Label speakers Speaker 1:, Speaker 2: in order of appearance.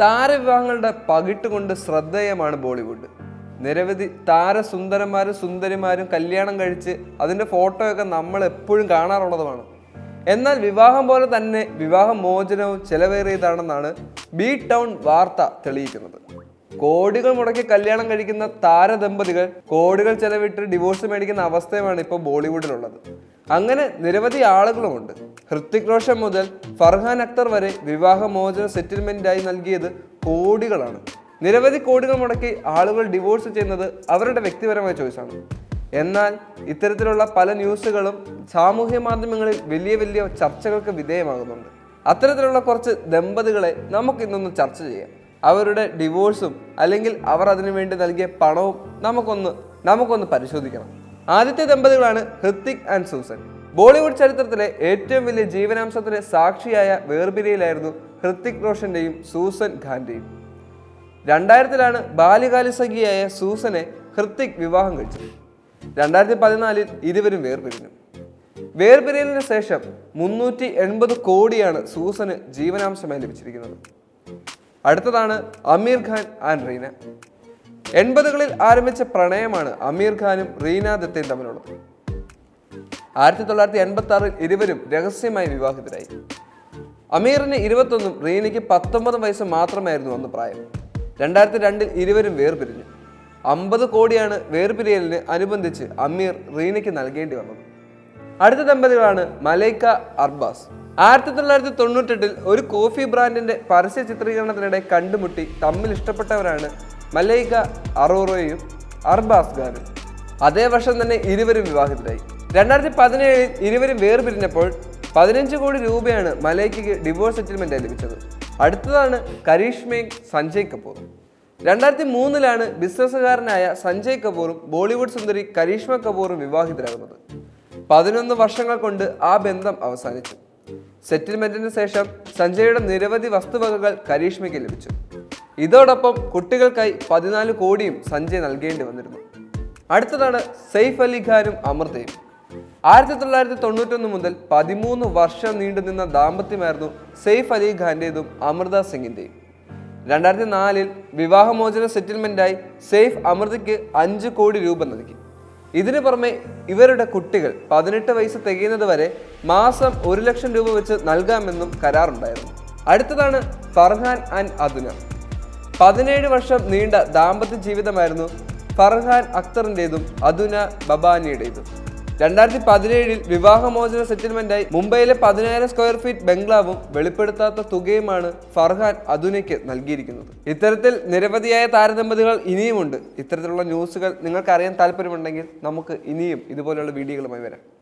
Speaker 1: താരവിവാഹങ്ങളുടെ പകിട്ട് കൊണ്ട് ശ്രദ്ധേയമാണ് ബോളിവുഡ്. നിരവധി താരസുന്ദരന്മാരും സുന്ദരിമാരും കല്യാണം കഴിച്ച് അതിന്റെ ഫോട്ടോയൊക്കെ നമ്മൾ എപ്പോഴും കാണാറുള്ളതുമാണ്. എന്നാൽ വിവാഹം പോലെ തന്നെ വിവാഹ മോചനവും ചെലവേറിയതാണെന്നാണ് ബി ടൗൺ വാർത്ത തെളിയിക്കുന്നത്. കോടികൾ മുടക്കി കല്യാണം കഴിക്കുന്ന താരദമ്പതികൾ കോടികൾ ചെലവിട്ട് ഡിവോഴ്സ് മേടിക്കുന്ന അവസ്ഥയുമാണ് ഇപ്പോൾ ബോളിവുഡിലുള്ളത്. അങ്ങനെ നിരവധി ആളുകളുമുണ്ട്. ഹൃത്തിക് റോഷൻ മുതൽ ഫർഹാൻ അക്തർ വരെ വിവാഹമോചന സെറ്റിൽമെന്റായി നൽകിയത് കോടികളാണ്. നിരവധി കോടികൾ മുടക്കി ആളുകൾ ഡിവോഴ്സ് ചെയ്യുന്നത് അവരുടെ വ്യക്തിപരമായ ചോയ്സാണ്. എന്നാൽ ഇത്തരത്തിലുള്ള പല ന്യൂസുകളും സാമൂഹ്യ മാധ്യമങ്ങളിൽ വലിയ വലിയ ചർച്ചകൾക്ക് വിധേയമാകുന്നുണ്ട്. അത്തരത്തിലുള്ള കുറച്ച് ദമ്പതികളെ നമുക്ക് ഇന്നൊന്ന് ചർച്ച ചെയ്യാം. അവരുടെ ഡിവോഴ്സും അല്ലെങ്കിൽ അവർ അതിനു വേണ്ടി നൽകിയ പണവും നമുക്കൊന്ന് നമുക്കൊന്ന് പരിശോധിക്കണം. ആദ്യത്തെ ദമ്പതികളാണ് ഹൃത്തിക് ആൻഡ് സൂസൻ. ബോളിവുഡ് ചരിത്രത്തിലെ ഏറ്റവും വലിയ ജീവനാംശത്തിന് സാക്ഷിയായ വേർപിരിയിലായിരുന്നു ഹൃത്തിക് റോഷന്റെയും സൂസൻ ഖാന്റെയും. രണ്ടായിരത്തിലാണ് ബാല്യകാല സഖിയായ സൂസനെ ഹൃത്തിക് വിവാഹം കഴിച്ചത്. രണ്ടായിരത്തി പതിനാലിൽ ഇരുവരും വേർപിരിഞ്ഞു. വേർപിരിയലിന് ശേഷം മുന്നൂറ്റി എൺപത് കോടിയാണ് സൂസന് ജീവനാംശമായി ലഭിച്ചിരിക്കുന്നത്. അടുത്തതാണ് അമീർ ഖാൻ ആൻഡ് റീന. എൺപതുകളിൽ ആരംഭിച്ച പ്രണയമാണ് അമീർ ഖാനും റീന ദത്തയും തമ്മിലുള്ളത്. ആയിരത്തി തൊള്ളായിരത്തി എൺപത്തി ആറിൽ ഇരുവരും രഹസ്യമായി വിവാഹിതരായി. അമീറിന് ഇരുപത്തൊന്നും റീനയ്ക്ക് പത്തൊമ്പത് വയസ്സ് മാത്രമായിരുന്നു അന്ന് പ്രായം. രണ്ടായിരത്തി രണ്ടിൽ ഇരുവരും വേർപിരിഞ്ഞു. അമ്പത് കോടിയാണ് വേർപിരിയലിന് അനുബന്ധിച്ച് അമീർ റീനയ്ക്ക് നൽകേണ്ടി വന്നത്. അടുത്ത ദമ്പതികളാണ് മലൈക്ക അർബാസ്. ആയിരത്തി തൊള്ളായിരത്തി തൊണ്ണൂറ്റെട്ടിൽ ഒരു കോഫി ബ്രാൻഡിന്റെ പരസ്യ ചിത്രീകരണത്തിനിടെ കണ്ടുമുട്ടി തമ്മിൽ ഇഷ്ടപ്പെട്ടവരാണ് മലൈക അറോറോയും അർബാസ് ഖാനും അതേ വർഷം തന്നെ ഇരുവരും വിവാഹിതരായി. രണ്ടായിരത്തി പതിനേഴിൽ ഇരുവരും വേർപിരിഞ്ഞപ്പോൾ പതിനഞ്ച് കോടി രൂപയാണ് മലൈക്കയ്ക്ക് ഡിവോഴ്സ് സെറ്റിൽമെന്റ് ലഭിച്ചത്. അടുത്തതാണ് കരീഷ്മയും സഞ്ജയ് കപൂറും. രണ്ടായിരത്തി മൂന്നിലാണ് ബിസിനസ്സുകാരനായ സഞ്ജയ് കപൂറും ബോളിവുഡ് സുന്ദരി കരീഷ്മ കപൂറും വിവാഹിതരാകുന്നത്. പതിനൊന്ന് വർഷങ്ങൾ കൊണ്ട് ആ ബന്ധം അവസാനിച്ചു. സെറ്റിൽമെന്റിന് ശേഷം സഞ്ജയുടെ നിരവധി വസ്തുവകകൾ കരീഷ്മയ്ക്ക് ലഭിച്ചു. ഇതോടൊപ്പം കുട്ടികൾക്കായി പതിനാല് കോടിയും സഞ്ജയ് നൽകേണ്ടി വന്നിരുന്നു. അടുത്തതാണ് സെയ്ഫ് അലി ഖാനും അമൃതയും. ആയിരത്തി തൊള്ളായിരത്തി തൊണ്ണൂറ്റൊന്ന് മുതൽ പതിമൂന്ന് വർഷം നീണ്ടുനിന്ന ദാമ്പത്യമായിരുന്നു സെയ്ഫ് അലി ഖാന്റേതും അമൃത സിംഗിന്റെയും രണ്ടായിരത്തി നാലിൽ വിവാഹമോചന സെറ്റിൽമെന്റായി സെയ്ഫ് അമൃതയ്ക്ക് അഞ്ച് കോടി രൂപ നൽകി. ഇതിനു പുറമെ ഇവരുടെ കുട്ടികൾ പതിനെട്ട് വയസ്സ് തികയുന്നത് വരെ മാസം ഒരു ലക്ഷം രൂപ വെച്ച് നൽകാമെന്നും കരാറുണ്ടായിരുന്നു. അടുത്തതാണ് ഫർഹാൻ ആൻഡ് അദുന. പതിനേഴ് വർഷം നീണ്ട ദാമ്പത്യ ജീവിതമായിരുന്നു ഫർഹാൻ അക്തറിന്റെതും അദുന ബബാനിയുടേതും. രണ്ടായിരത്തി പതിനേഴിൽ വിവാഹമോചന സെറ്റിൽമെന്റായി മുംബൈയിലെ പതിനായിരം സ്ക്വയർ ഫീറ്റ് ബംഗ്ലാവും വെളിപ്പെടുത്താത്ത തുകയുമാണ് ഫർഹാൻ അതുനയ്ക്ക് നൽകിയിരിക്കുന്നത്. ഇത്തരത്തിൽ നിരവധിയായ താരദമ്പതികൾ ഇനിയുമുണ്ട്. ഇത്തരത്തിലുള്ള ന്യൂസുകൾ നിങ്ങൾക്ക് അറിയാൻ താല്പര്യമുണ്ടെങ്കിൽ നമുക്ക് ഇനിയും ഇതുപോലെയുള്ള വീഡിയോകളുമായി വരാം.